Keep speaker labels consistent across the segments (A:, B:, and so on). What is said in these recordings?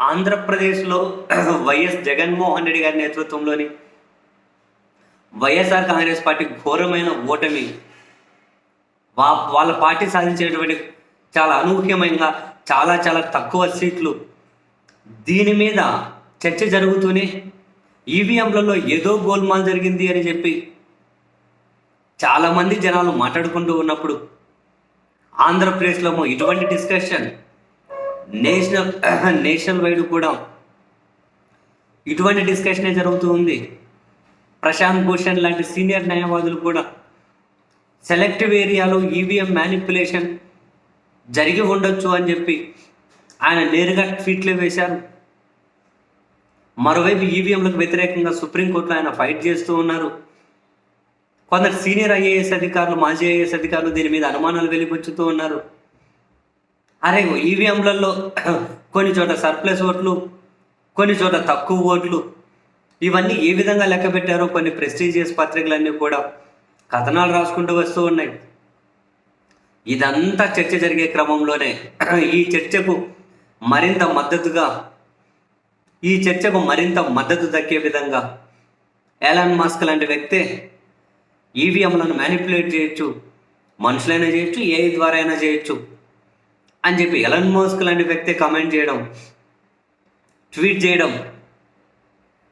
A: ఆంధ్రప్రదేశ్లో వైఎస్ జగన్మోహన్ రెడ్డి గారి నేతృత్వంలోని వైఎస్ఆర్ కాంగ్రెస్ పార్టీ ఘోరమైన ఓటమి. వా వాళ్ళ పార్టీ సాధించినటువంటి చాలా అనూహ్యమైన చాలా చాలా తక్కువ సీట్లు. దీని మీద చర్చ జరుగుతూనే ఈవీఎంలలో ఏదో గోల్మాల్ జరిగింది అని చెప్పి చాలామంది జనాలు మాట్లాడుకుంటూ ఉన్నప్పుడు ఆంధ్రప్రదేశ్లో ఇటువంటి డిస్కషన్ నేషనల్ నేషనల్ వైడ్ కూడా ఇటువంటి డిస్కషనే జరుగుతూ ఉంది. ప్రశాంత్ భూషణ్ లాంటి సీనియర్ న్యాయవాదులు కూడా సెలెక్టివ్ ఏరియాలో ఈవీఎం మ్యానిపులేషన్ జరిగి ఉండొచ్చు అని చెప్పి ఆయన నేరుగా ట్వీట్లు వేశారు. మరోవైపు ఈవీఎంలకు వ్యతిరేకంగా సుప్రీంకోర్టులో ఆయన ఫైట్ చేస్తూ ఉన్నారు. కొందరు సీనియర్ ఐఏఎస్ అధికారులు మాజీ ఐఏఎస్ అధికారులు దీని మీద అనుమానాలు వెలిపుచ్చుతూ ఉన్నారు. అరే ఈవీఎంలలో కొన్ని చోట సర్ప్లస్ ఓట్లు కొన్ని చోట తక్కువ ఓట్లు. ఇవన్నీ ఏ విధంగా లెక్క పెట్టారో కొన్ని ప్రెస్టీజియస్ పత్రికలన్నీ కూడా కథనాలు రాసుకుంటూ వస్తూ ఉన్నాయి. ఇదంతా చర్చ జరిగే క్రమంలోనే ఈ చర్చకు మరింత మద్దతుగా ఈ చర్చకు మరింత మద్దతు దక్కే విధంగా ఎలాన్ మాస్క్ లాంటి వ్యక్తే ఈవీఎంలను మ్యానిపులేట్ చేయొచ్చు మనుషులైనా చేయొచ్చు ఏ ద్వారా అయినా చేయొచ్చు. అని చెప్పి ఎలన్ మాస్క్ లాంటి వ్యక్తి కామెంట్ చేయడం ట్వీట్ చేయడం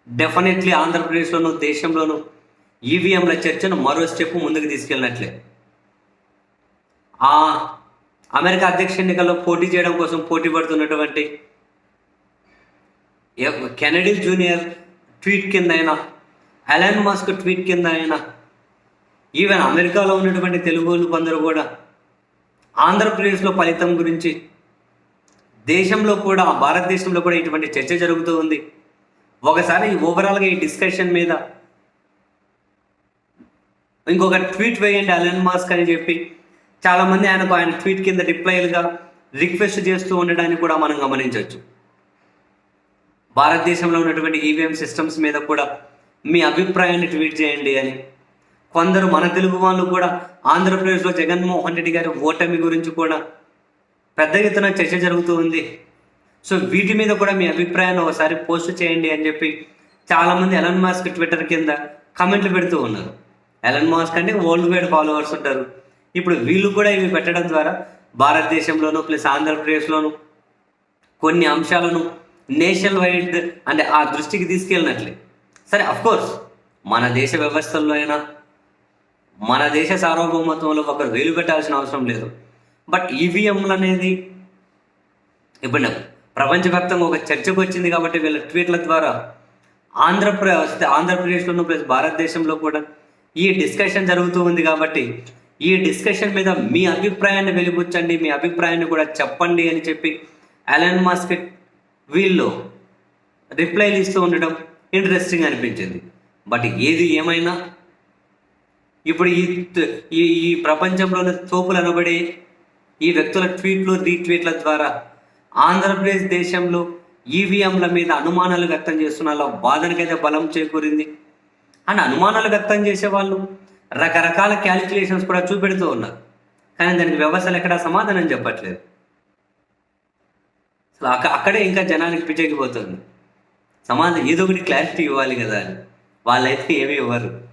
A: డెఫినెట్లీ ఆంధ్రప్రదేశ్లోనూ దేశంలోనూ ఈవీఎంల చర్చను మరో స్టెప్ ముందుకు తీసుకెళ్ళినట్లే. ఆ అమెరికా అధ్యక్ష ఎన్నికల్లో పోటీ చేయడం కోసం పోటీ పడుతున్నటువంటి ఎ- కెనడీ జూనియర్ ట్వీట్ కింద అయినా అలన్ మాస్క్ ట్వీట్ కింద అయినా ఈవెన్ అమెరికాలో ఉన్నటువంటి తెలుగు వాళ్ళు కొందరు కూడా ఆంధ్రప్రదేశ్లో ఫలితం గురించి దేశంలో కూడా భారతదేశంలో కూడా ఇటువంటి చర్చ జరుగుతూ ఉంది. ఒకసారి ఓవరాల్గా ఈ డిస్కషన్ మీద ఇంకొక ట్వీట్ వేయండి అలెన్ మాస్క్ అని చెప్పి. చాలామంది ఆయనకు ఆయన ట్వీట్ కింద రిప్లైలుగా రిక్వెస్ట్ చేస్తూ ఉండడాన్ని కూడా మనం గమనించవచ్చు. భారతదేశంలో ఉన్నటువంటి ఈవీఎం సిస్టమ్స్ మీద కూడా మీ అభిప్రాయాన్ని ట్వీట్ చేయండి అని. కొందరు మన తెలుగు వాళ్ళు కూడా ఆంధ్రప్రదేశ్లో జగన్మోహన్ రెడ్డి గారి ఓటమి గురించి కూడా పెద్ద ఎత్తున చర్చ జరుగుతూ ఉంది. సో వీటి మీద కూడా మీ అభిప్రాయాన్ని ఒకసారి పోస్ట్ చేయండి అని చెప్పి చాలామంది ఎలన్ మాస్క్ ట్విట్టర్ కింద కమెంట్లు పెడుతూ ఉన్నారు. ఎలన్ మాస్క్ అంటే ఓల్డ్ వైడ్ ఫాలోవర్స్ ఉంటారు. ఇప్పుడు వీళ్ళు కూడా ఇవి పెట్టడం ద్వారా భారతదేశంలోనూ ప్లస్ ఆంధ్రప్రదేశ్లోను కొన్ని అంశాలను నేషనల్ వైడ్ అంటే ఆ దృష్టికి తీసుకెళ్ళినట్లే. సరే అఫ్కోర్స్ మన దేశ వ్యవస్థల్లో అయినా మన దేశ సార్వభౌమత్వంలో ఒకరు వేలు పెట్టాల్సిన అవసరం లేదు. బట్ ఈవీఎంలు అనేది ఇప్పుడు ప్రపంచవ్యాప్తంగా ఒక చర్చకు వచ్చింది కాబట్టి వీళ్ళ ట్వీట్ల ద్వారా ఆంధ్రప్రదేశ్ ఆంధ్రప్రదేశ్లోనూ ప్లస్ భారతదేశంలో కూడా ఈ డిస్కషన్ జరుగుతూ ఉంది కాబట్టి ఈ డిస్కషన్ మీద మీ అభిప్రాయాన్ని వెలిబుచ్చండి మీ అభిప్రాయాన్ని కూడా చెప్పండి అని చెప్పి అలన్ మాస్క్ వీళ్ళు రిప్లైలు ఇస్తూ ఉండడం ఇంట్రెస్టింగ్ అనిపించింది. బట్ ఏది ఏమైనా ఇప్పుడు ఈ ఈ ఈ ప్రపంచంలోని తోపులు అనబడే ఈ వ్యక్తుల ట్వీట్లు రీట్వీట్ల ద్వారా ఆంధ్రప్రదేశ్ దేశంలో ఈవీఎంల మీద అనుమానాలు వ్యక్తం చేస్తున్న వాళ్ళ బలం చేకూరింది. అని అనుమానాలు వ్యక్తం చేసే వాళ్ళు రకరకాల క్యాలిక్యులేషన్స్ కూడా చూపెడుతూ ఉన్నారు. కానీ దానికి వ్యవస్థలు ఎక్కడా సమాధానం చెప్పట్లేదు. అసలు అక్క అక్కడే ఇంకా జనానికి పిచ్చెక్కిపోతుంది. సమాధానం ఏదో ఒకటి క్లారిటీ ఇవ్వాలి కదా అని. వాళ్ళైతే ఏమీ ఇవ్వరు.